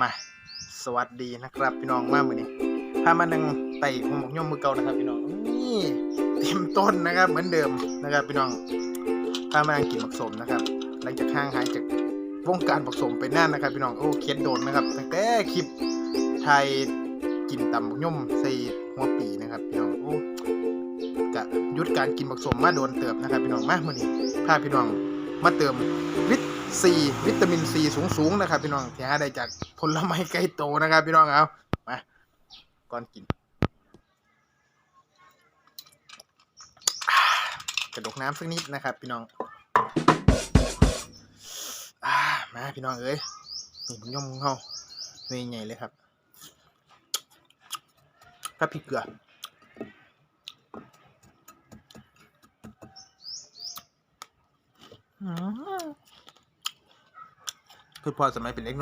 มา สวัสดีนะครับ พี่น้องมามือนี้พามานั่งไต่หัวหมกย่อมมือเก่านะครับ พี่น้องนี่เต็มต้นนะครับ เหมือนเดิมนะครับ พี่น้องพามานั่งกินหมักสมนะครับ หลังจากห่างหายจากวงการผสมไปนานนะครับ พี่น้องโอ้เคียดโดนนะครับตั้งแต่คลิปไทยกินตำบักย่อมใส่หัวปีนะครับพี่น้องโอ้กะยุดการกินผสมมาโดนเติบนะครับ พี่น้องมามือนี้พาพี่น้องมาเติมวิตซีวิตามินซีสูงๆนะครับ พี่น้องที่หาได้จาก ผลไม้ไกล้โตนะครับ พี่น้องเอามาก่อนกินกระดกน้ำสักนิดนะครับ พี่น้องอามาพี่น้องเอ้ยนี่ผมย่อมของเขาเนยใหญ่เลยครับกับพริกเกลือคือพอสมัยเป็นเล็ก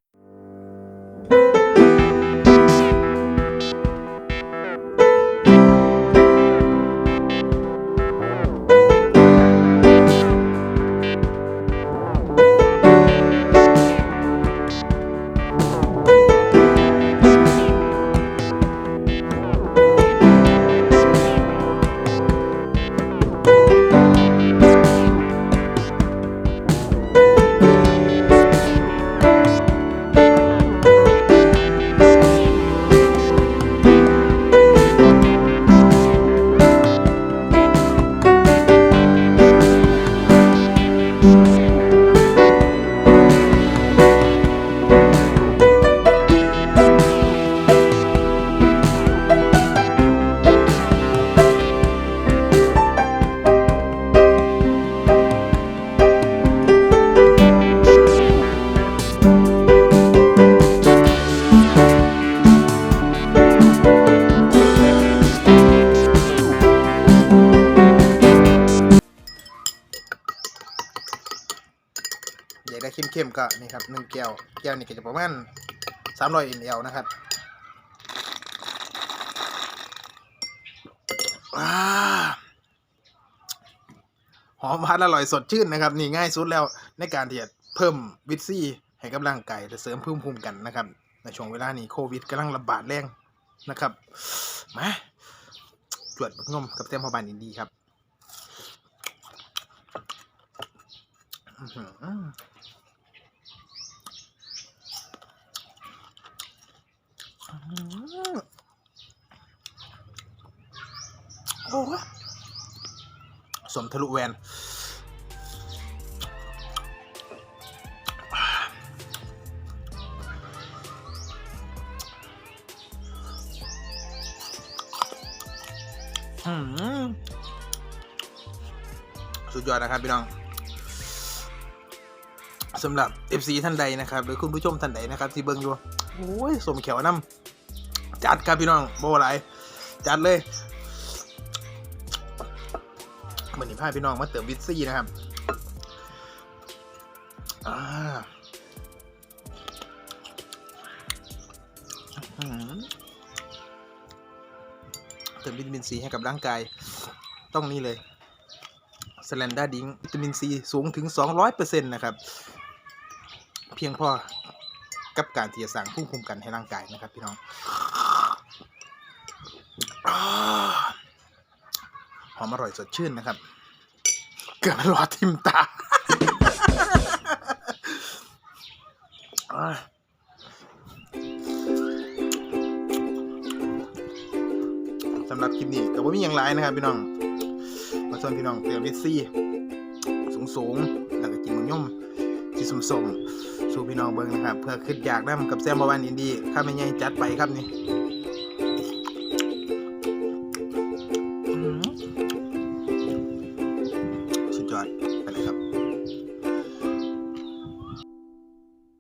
มก็นี่ครับหนึ่งแก้วแก้วนี่ก็จะประมาณสามร้อยมลนะครับหอมหวานอร่อยสดชื่นนะครับนี่ง่ายสุดแล้วในการที่จะเพิ่มวิตซี่ให้กำลังกายและเสริมภูมิคุ้มกันนะครับ ในช่วงเวลานี้โควิดกำลังระบาดแรงนะครับมาจวดบักงมกับเต็มพอบานอินดีครับอื้อหืออื้อหือโอ้ย สมทะลุแวนอืมสุดยอดนะครับพี่น้องสำหรับ FC ท่านใดนะครับหรือคุณผู้ชมท่านใดนะครับที่เบิ่งอยู่โอ้ยสมเขียวน้ำจัดครับพี่น้องโบไหลายจัดเลยเห มือนที่พาพี่น้องมาเติมวิตซี่นะครับเติมวิตามินซีให้กับร่างกาย ต้องนี่เลยสแลนด้าดิงวิตามินซีสูงถึง 200%นะครับ เพียงพอกับการที่จะสั่งภูมิคุ้มกันให้ร่างกายนะครับพี่น้อง อาหอมอร่อยสดชื่นนะครับ เกิดรอทิมตาสำหรับคลิปนี้ก็บ่มีอย่างไรนะครับ พี่น้อง มาส่วนพี่น้องเตือนวิซี่สูงสูงๆแล้วก็กินมังย่อมที่สมสมๆสู่พี่น้องเบิ่งนะครับ เพื่อขึ้นอยากนํกับแซมบาวันอินดี้ข้าไม่ใหญ่จัดไปครับนี่